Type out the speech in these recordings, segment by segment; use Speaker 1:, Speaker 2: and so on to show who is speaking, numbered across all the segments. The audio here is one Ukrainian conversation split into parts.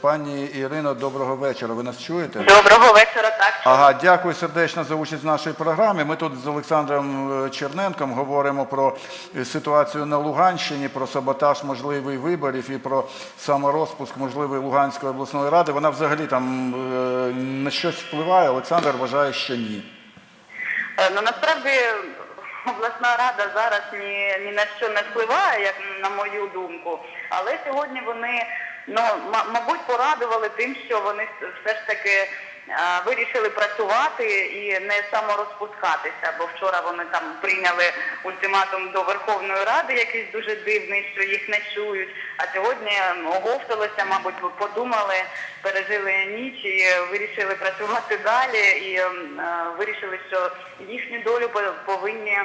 Speaker 1: Пані Ірино, доброго вечора. Ви нас чуєте?
Speaker 2: Доброго вечора, так.
Speaker 1: Ага, дякую сердечно за участь в нашій програмі. Ми тут з Олександром е, Черненком говоримо про е, ситуацію на Луганщині, про саботаж можливий виборів і про саморозпуск можливий Луганської обласної ради. Вона взагалі там е, на щось впливає. Олександр вважає, що ні.
Speaker 2: Ну насправді обласна рада зараз ні, ні на що не впливає, як на мою думку. Але сьогодні вони, ну ма- мабуть, порадували тим, що вони все ж таки вирішили працювати і не саморозпускатися, бо вчора вони там прийняли ультиматум до Верховної Ради, якийсь дуже дивний, що їх не чують. А сьогодні оговталися, мабуть, подумали, пережили ніч і вирішили працювати далі і е, вирішили, що їхню долю по- повинні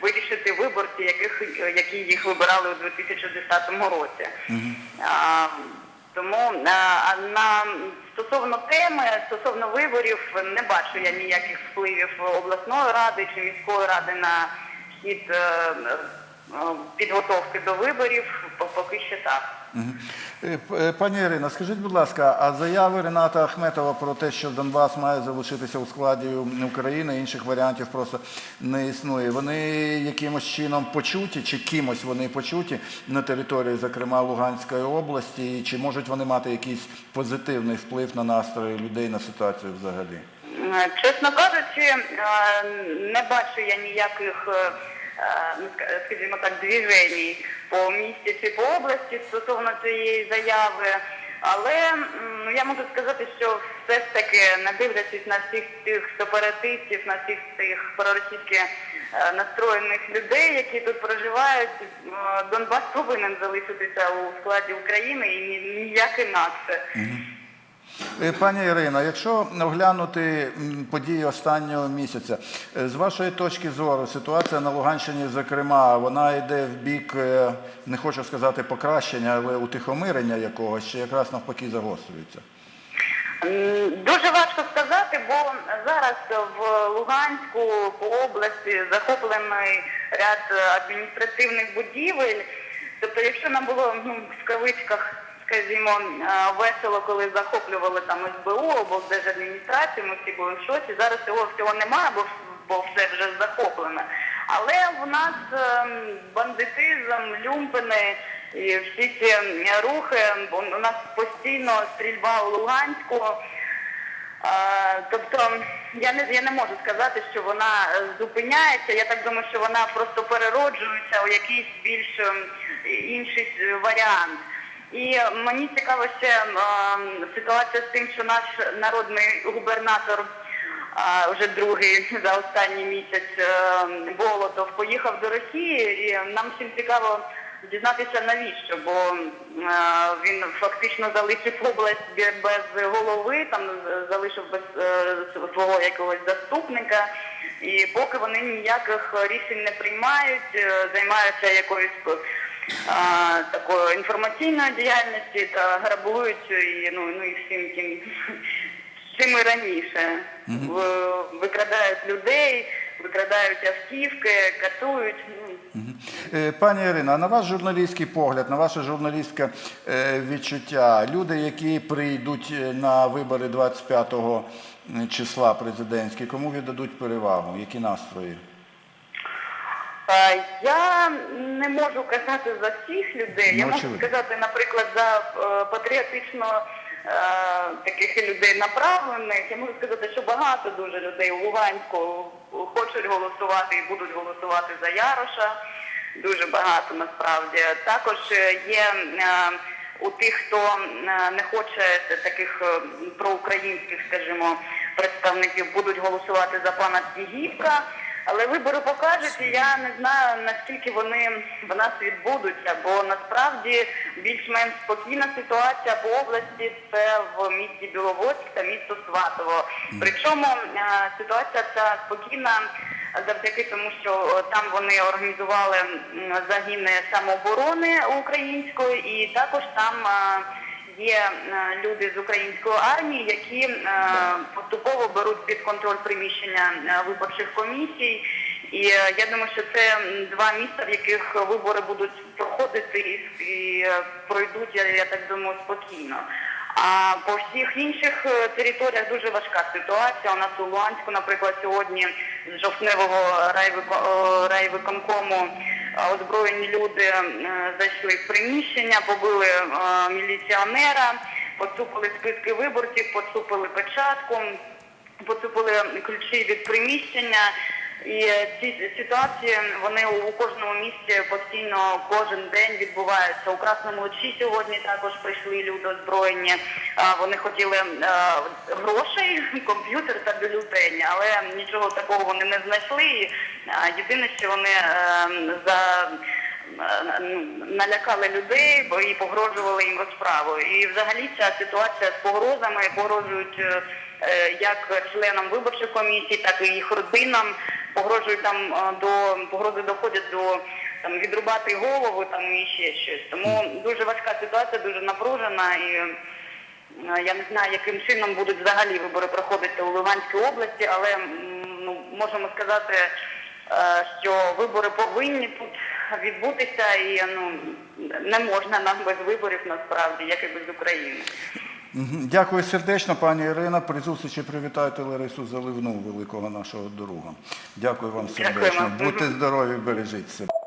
Speaker 2: вирішити виборці, яких які їх вибирали у 2010 році. А, тому е, а на стосовно теми, стосовно виборів, не бачу я ніяких впливів обласної ради чи міської ради на хід е, підготовки до виборів. Поки що так.
Speaker 1: Е, е, Пані Ірино, скажіть, будь ласка, а заяви Рената Ахметова про те, що Донбас має залишитися у складі України, інших варіантів просто не існує. Вони якимось чином почуті, чи кимось вони почуті на території, зокрема Луганської області, чи можуть вони мати якийсь позитивний вплив на настрої людей на ситуацію взагалі?
Speaker 2: Е, Чесно кажучи, е, не бачу я ніяких, е, е, скажімо так, движень по місті чи по області стосовно цієї заяви. Але ну, я можу сказати, що все ж таки, не дивлячись на всіх тих сепаратистів, на всіх тих проросійськи е, настроєних людей, які тут проживають, е, Донбас повинен залишитися у складі України і ні- ніяк інакше.
Speaker 1: Е, Пані Ірино, якщо оглянути події останнього місяця, е, з вашої точки зору, ситуація на Луганщині, зокрема, вона йде в бік, е, не хочу сказати покращення, але утихомирення якогось, чи якраз навпаки загострюється?
Speaker 2: Дуже важко сказати, бо зараз в Луганську по області захоплений ряд адміністративних будівель. Тобто, якщо нам було ну, в кавичках, скажімо, е, весело, коли захоплювали там СБУ або держадміністрацію, ми всі були в шоці. Зараз цього всього немає, бо, бо все вже захоплене. Але в нас ем, бандитизм, люмпини і всі ці рухи, бо у нас постійно стрільба у Луганську. Тобто я не я не можу сказати, що вона е, зупиняється. Я так думаю, що вона просто перероджується у якийсь більш ем, інший е, варіант. І мені цікаво ще ем, ситуація з тим, що наш народний губернатор вже другий за останній місяць ем, Болотов поїхав до Росії, і нам всім цікаво дізнатися навіщо, бо е, він фактично залишив область без голови, там залишив без е, свого якогось заступника. І поки вони ніяких рішень не приймають, е, займаються якоюсь такою інформаційною діяльністю та грабують і ну, ну і всім тим чим і раніше. В- Викрадають людей, викрадають автівки, катують. ну,
Speaker 1: Е, Пані Ірино, а на ваш журналістський погляд, на ваше журналістське е, відчуття, люди, які прийдуть е, на вибори 25 числа президентські, кому віддадуть перевагу? Які настрої?
Speaker 2: Я не можу казати за всіх людей. Я
Speaker 1: Ну,
Speaker 2: можу сказати, наприклад, за е, патріотично е, таких людей направлених. Я можу сказати, що багато дуже людей у Луганську хочуть голосувати і будуть голосувати за Яроша. Дуже багато насправді. Також є е, у тих, хто не хоче таких проукраїнських, скажімо, представників, будуть голосувати за пана Тігівка. Але вибори покажуть, і я не знаю наскільки вони в нас відбудуться, бо насправді більш-менш спокійна ситуація по області це в місті Біловодськ та місто Сватово. Причому е, ситуація ця спокійна завдяки тому, що е, там вони організували загіни самооборони української, і також там. Є е, люди з української армії, які е, поступово беруть під контроль приміщення е, виборчих комісій. І я думаю, що це два міста, в яких вибори будуть проходити і, пройдуть, я, так думаю, спокійно. А по всіх інших територіях дуже важка ситуація. У нас у Луганську, наприклад, сьогодні з жовтневого райвико- райвиконкому озброєні люди е, зайшли в приміщення, побили е, міліціонера, поцупили списки виборців, поцупили печатку, поцупили ключі від приміщення. І ці ситуації вони у кожному місті постійно кожен день відбуваються. У Красному Лучі сьогодні також прийшли люди озброєні. Вони хотіли грошей, комп'ютер та бюлетені, але нічого такого вони не знайшли. Єдине, що вони е, за е, налякали людей бо і погрожували їм розправою. І взагалі ця ситуація з погрозами погрожують е, як членам виборчих комісій, так і їх родинам. Погрожують там е, до погрози доходять до там відрубати голову там і ще щось. Тому дуже важка ситуація, дуже напружена і. е, Я не знаю, яким чином будуть взагалі вибори проходити у Луганській області, але ну, можемо сказати, е, що вибори повинні тут відбутися, і ну не можна нам без виборів насправді, як і без України.
Speaker 1: Дякую сердечно, пані Ірина. При зустрічі привітайте Ларису Заливну, великого нашого друга. Дякую вам сердечно. Будьте здорові, бережіть себе.